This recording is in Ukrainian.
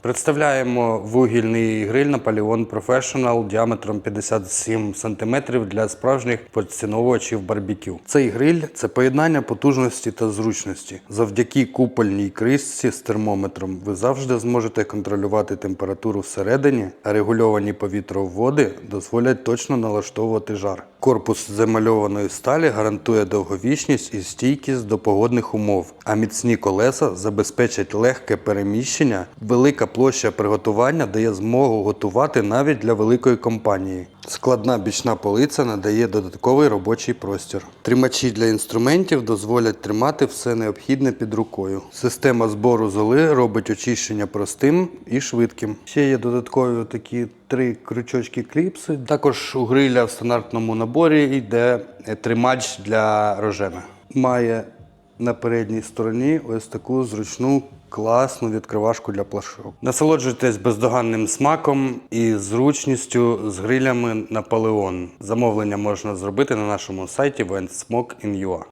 Представляємо вугільний гриль Napoleon Professional діаметром 57 см для справжніх поціновувачів барбекю. Цей гриль це поєднання потужності та зручності. Завдяки купольній кришці з термометром ви завжди зможете контролювати температуру всередині, а регульовані повітроводи дозволять точно налаштовувати жар. Корпус замальованої сталі гарантує довговічність і стійкість до погодних умов, а міцні колеса забезпечать легке переміщення. Велика площа приготування дає змогу готувати навіть для великої компанії. Складна бічна полиця надає додатковий робочий простір. Тримачі для інструментів дозволять тримати все необхідне під рукою. Система збору золи робить очищення простим і швидким. Ще є додаткові такі три крючочки кліпси. Також у гриля в стандартному наборі йде тримач для рожена. Має на передній стороні ось таку зручну класну відкривашку для плашок. Насолоджуйтесь бездоганним смаком і зручністю з грилями Наполеон. Замовлення можна зробити на нашому сайті Ventsmoke.in.ua.